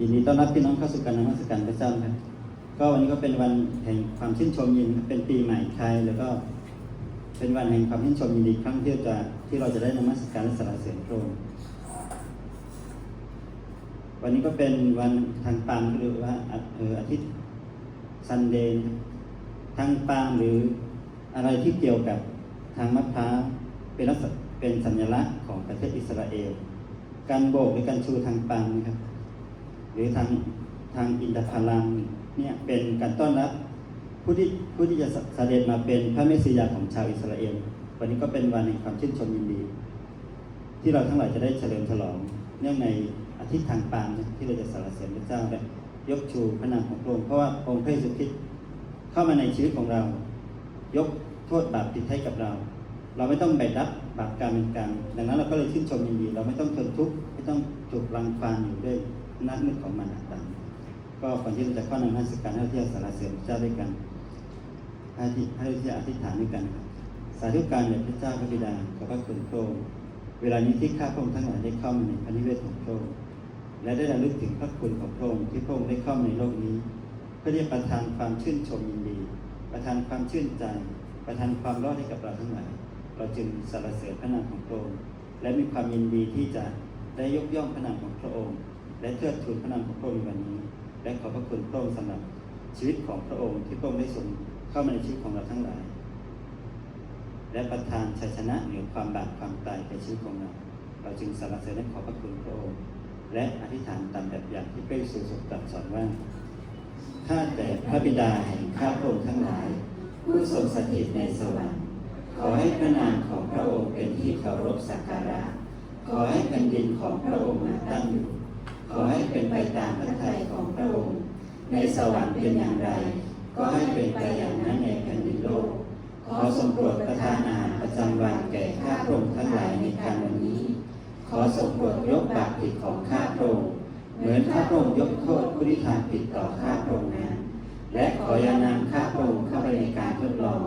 ยินดีต้อนรับพี่น้องเข้าสู่การนมัสการพระเจ้าครับ ก็วันนี้ก็เป็นวันแห่งความชื่นชมยินเป็นปีใหม่ไทย แล้วก็เป็นวันแห่งความชื่นชมยินดีครั้งที่จะที่เราจะได้นมัสการและสรรเสริญพระองค์วันนี้ก็เป็นวันทางปามหรือว่าเอออาทิตย์ซันเดย์ทางปามหรืออะไรที่เกี่ยวกับทางมะพร้าวเป็นลักษณะเป็นสัญลักษณ์ของประเทศอิสราเอล การโบกหรือการชูทางปามนะครับ หรือทางทางอินทผลัมเนี่ยเป็นการต้อนรับผู้ที่ผู้ที่จะเสด็จมาเป็นพระเมสสิยาของชาวอิสราเอลวันนี้ก็เป็นวันแห่งความชื่นชมยินดี ที่เราทั้งหลายจะได้เฉลิมฉลอง เนื่องในอาทิตย์ทางปาล์มนที่เราจะสรรเสริญพระเจ้าและยกชูพระนามของพระองค์เพราะว่าองค์พระเยซูคริสต์เข้ามาในชีวิตของเรา ยกโทษบาปผิดให้กับเรา เราไม่ต้องแบกรับบาปกรรมเป็นกรรมดังนั้นเราก็เลยชื่นชมยินดี เราไม่ต้องทนทุกข์ไม่ต้องถูกรังควานอยู่ด้วย นักมืดของมารต่างก็ก่อนที่เราจะเข้าในนมัสการให้เที่จะสรรเสริญพระเจ้าด้วยกันให้ที่ให้เที่อธิษฐานด้วยกันครับสาธุการแด่พระเจ้าพระบิดาขอพระคุณพระองเวลานี้ที่ข้าพระองค์ทั้งหลายได้เข้ามาในพระนิเวศของพระองค์และได้ระลึกถึงพระคุณของพระองค์ที่พระองค์ได้เข้ามาในโลกนี้ เพื่อที่จะประทานความชื่นชมยินดี ประทานความชื่นใจ ประทานความรอดให้กับเราทั้งหลายเราจึงสรรเสริญพระนามของพระองค์และมีความยินดีที่จะได้ยกย่องพระนามของพระองค์ และเทิดทูนพระนามของพระองค์ในวันนี้ และขอบพระคุณพระองค์สำหรับชีวิตของพระองค์ที่พระองค์ได้ทรงเข้ามาในชีวิตของเราทั้งหลาย และประทานชัยชนะเหนือความบาปความตายในชีวิตของเรา เราจึงสรรเสริญและขอบพระคุณพระองค์ และอธิษฐานตามแบบอย่างที่พระเยซูทรงตรัสสอนว่าข้าแต่พระบิดาแห่งข้าพระองค์ทั้งหลาย ผู้ทรงสถิตในสวรรค์ ขอให้พระนามของพระองค์เป็นที่เคารพสักการะ ขอให้แผ่นดินของพระองค์มาตั้งอยู่ อให้เป็นไปตามพระทัยของพระองค์ ในสวรรค์เป็นอย่างไร ก็ให้เป็นไปอย่างนั้นในแผ่นดินโลก ขอทรงโปรดประทานอาหารประจำวันแก่ข้าพระองค์ทั้งหลายในการวันนี้ ขอทรงโปรดยกบาปผิดของข้าพระองค์เหมือนข้าพระองค์ยกโทษผู้ที่ทำผิดต่อข้าพระองค์นั้น และขออย่านำข้าพระองค์เข้าไปในการทดลอง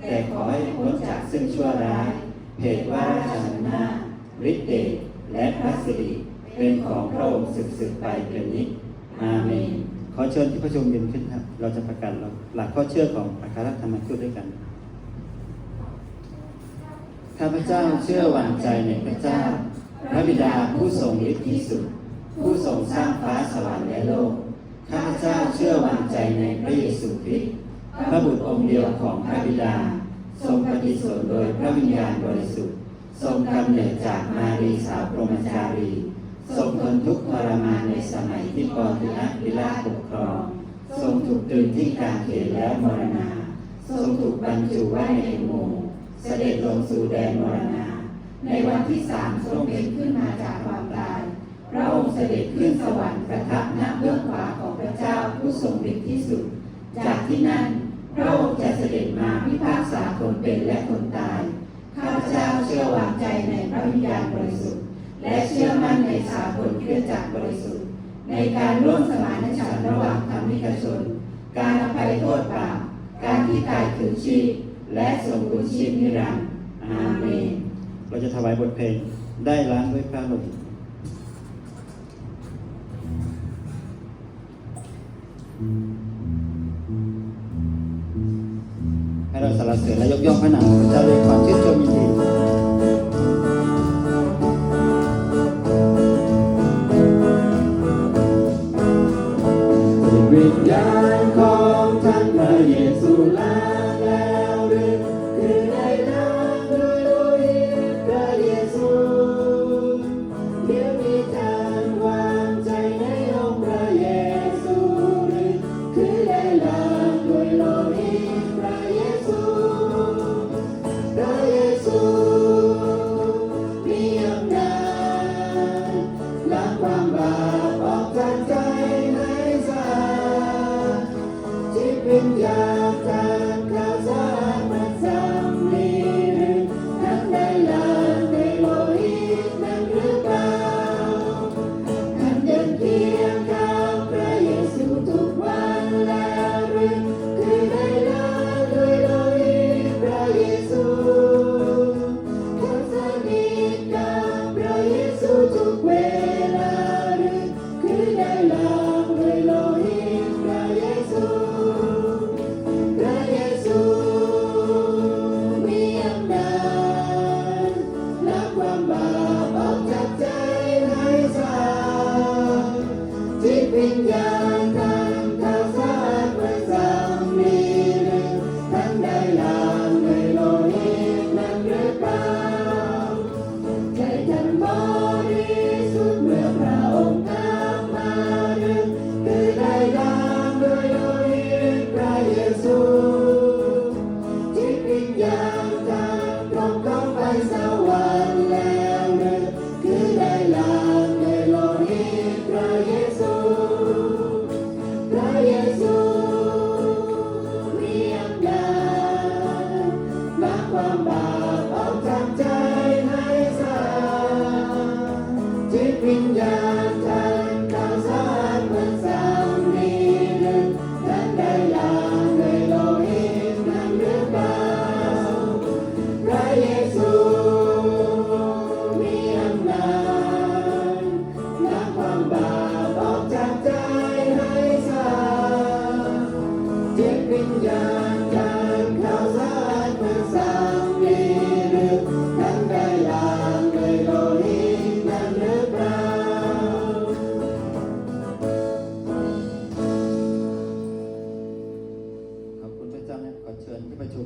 แต่ขอให้พ้นจากซึ่งชั่วร้ายเพจว่าราชนาฤทธิ์เดชและพระสิริ เป็นของพระองค์สืบสืบไปเป็นนิจอาเมนขอเชิญที่ประชุมยืนขึ้นครับ เราจะประกาศหลักข้อเชื่อของอัครธรรมทูตด้วยกัน ข้าพเจ้าเชื่อวางใจในพระเจ้า พระบิดาผู้ทรงฤทธิ์ที่สุด ผู้ทรงสร้างฟ้าสวรรค์และโลก ข้าพเจ้าเชื่อวางใจในพระเยซูคริสต์พระบุตรองค์เดียวของพระบิดา ทรงปฏิสนโดยพระวิญญาณบริสุทธิ์ ทรงกำเนิดจากมารีสาวพรหมจารี ทรงทนทุกข์ทรมานในสมัยที่ปอติอัพิลาชปกครอง ทรงถูกตรึงที่กางเขนแล้วมรณา ทรงถูกบรรจุไว้ในอุโมงค์เสด็จลงสู่แดนมรณา ในวันที่สามทรงเป็นขึ้นมาจากความตาย พระองค์เสด็จขึ้นสวรรค์ประทับณเบื้องขวาของพระเจ้าผู้ทรงฤทธิ์ที่สุด จากที่นั่นพระองค์จะเสด็จมาพิพากษาคนเป็นและคนตาย ข้าพเจ้าเชื่อวางใจในพระวิญญาณบริสุทธิ์ และเชื่อมั่นในสาผลเครื่องจักรบริสุทธิ์ ในการร่วมสมานฉันท์ระหว่างธรรมิกชน การอภัยโทษบาปการที่ตายถึงชีพ และทรงบุญชีพนิรันดร์อาเมนเราจะถวายบทเพลงได้ล้างด้วยพระลหิตให้เราสรรเสริญและยกย่องพระนามพระเจ้าด้วยความชื่นชมยินดี ล้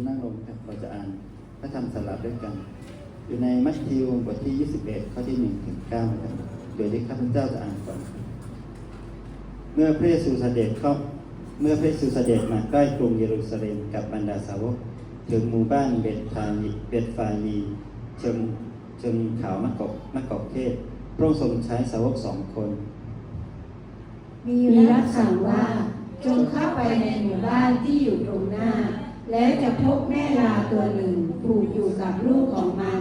นั่งลงครับเราจะอ่านพระธรรมสลับด้วยกัน อยู่ในมัทธิวบทที่ 21 ข้อที่1ถึง9นะครับโดยที่ข้าพเจ้าจะอ่านก่อน เมื่อพระเยซูเสด็จเข้าเมื่อพระเยซูเสด็จมาใกล้กรุงเยรูซาเล็มกับบรรดาสาวก ถึงหมู่บ้านเบตฟานีเบตฟานีเชิงเชิงเขามะกอกมะกอกเทศ พระองค์ทรงใช้สาวกสองคน มีรับสั่งว่าจงเข้าไปในหมู่บ้านที่อยู่ตรงหน้า แล้วจะพบแม่ลาตัวหนึ่งผูกอยู่กับลูกของมัน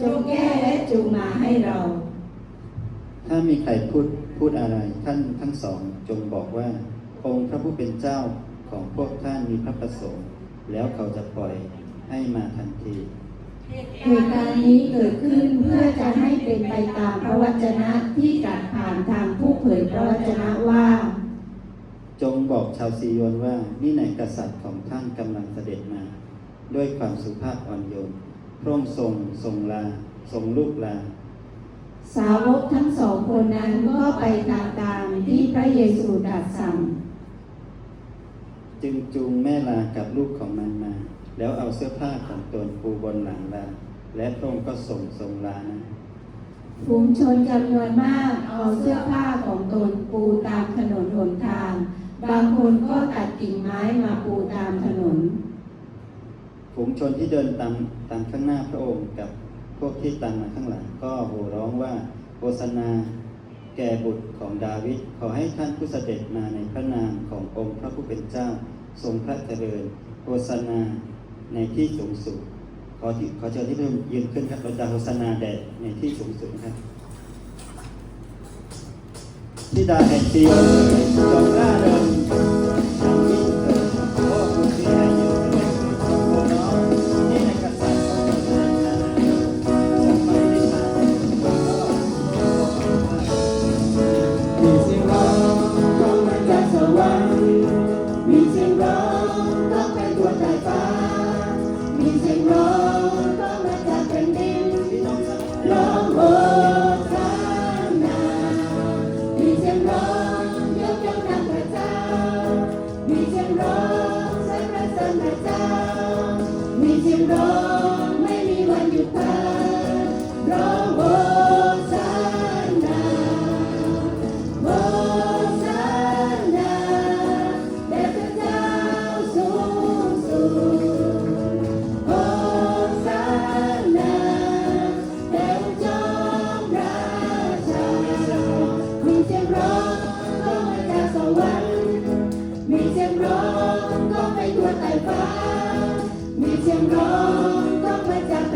จงแก้และจูงมาให้เรา ถ้ามีใครพูดพูดอะไรท่านทั้งสองจงบอกว่า องค์พระผู้เป็นเจ้าของพวกท่านมีพระประสงค์ แล้วเขาจะปล่อยให้มาทันทีเหตุการณ์นี้เกิดขึ้นเพื่อจะให้เป็นไปตามพระวจนะที่ตรัสผ่านทางผู้เผยพระวจนะว่า จงบอกชาวซีโยนว่านี่ไหนกษัตริย์ของท่านกำลังเสด็จมา ด้วยความสุภาพอ่อนโยนพระองค์ทรงทรงลา ทรงลูกลา สาวกทั้งสองคนนั้นก็ไปตามตามที่พระเยซูตรัสสั่งจึงจูงแม่ลากับลูกของมันมา แล้วเอาเสื้อผ้าของตนปูบนหลังลา และพระองค์ก็ส่งทรงลานะฝูงชนจำนวนมากเอาเสื้อผ้าของตนปูตามถนนหนทาง บางคนก็ตัดกิ่งไม้มาปูตามถนนฝูงชนที่เดินตามตามข้างหน้าพระองค์กับพวกที่ตามมาข้างหลัง ก็โห่ร้องว่าโฆษณาแก่บุตรของดาวิดขอให้ท่านผู้เสด็จมาในพระนามขององค์พระผู้เป็นเจ้า ทรงพระเจริญโฆษณาในที่สูงสุดขอที่ขอเชิญที่เพิ่มยืนขึ้นครับเราจะโฆษณาแด่ในที่สูงสุดนะครับที่ดาแห่งปีจงร่า มีเสียงร้ มีเสียงร้องร้องไปทั่วใต้ฟ้า มีเสียงร้องร้องมาจาก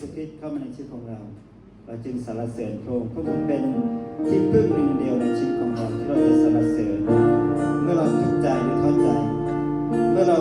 สุคริสต์เข้ามาในชีวิตของเรา เราจึงสรรเสริญพระองค์พระองค์เป็นที่พึ่งหนึ่งเดียวในชีวิตของเราที่เราจะสรรเสริญ เมื่อเราทุกใจหรือท้อใจ เมื่อเรา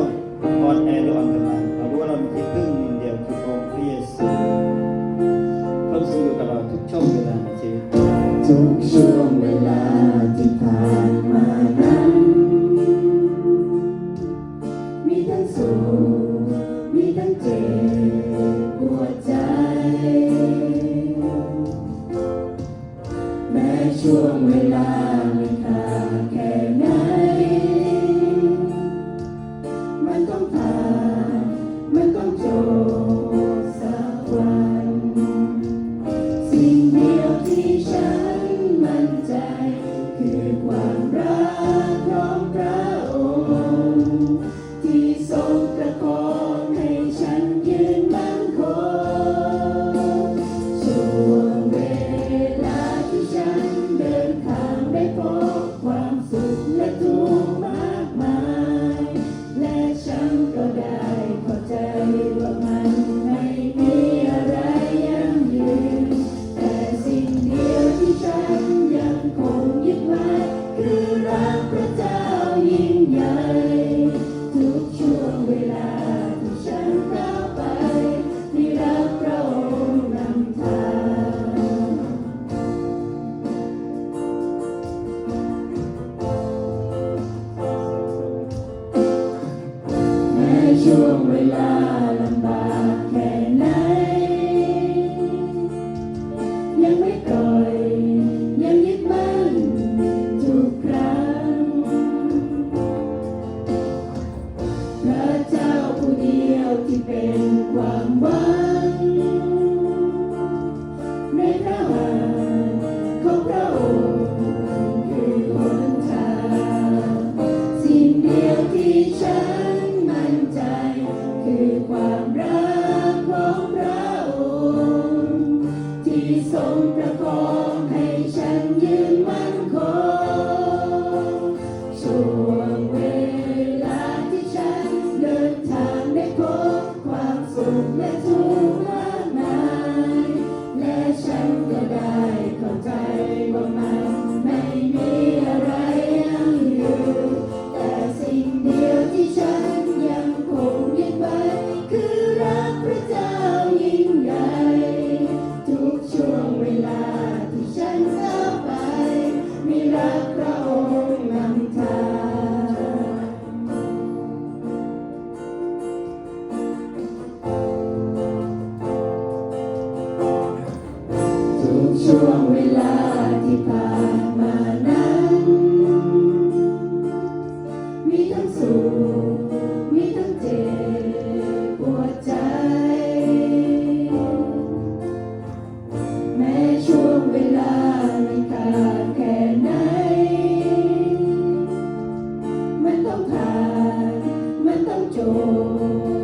door.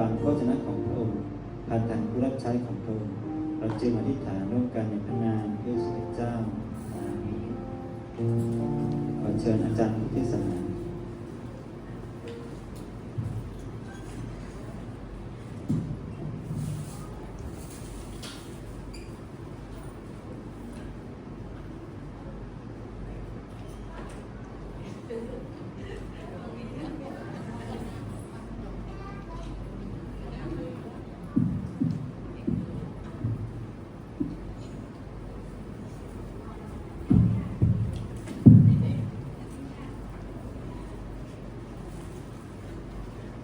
ฟังพระชนะของพระองค์ผ่านทางผู้รับใช้ของพระองค์เราจึงอธิษฐานร่วมกันในพระนามพระเยซูเจ้าอาเมนขอเชิญอาจารย์ผู้ที่สนาน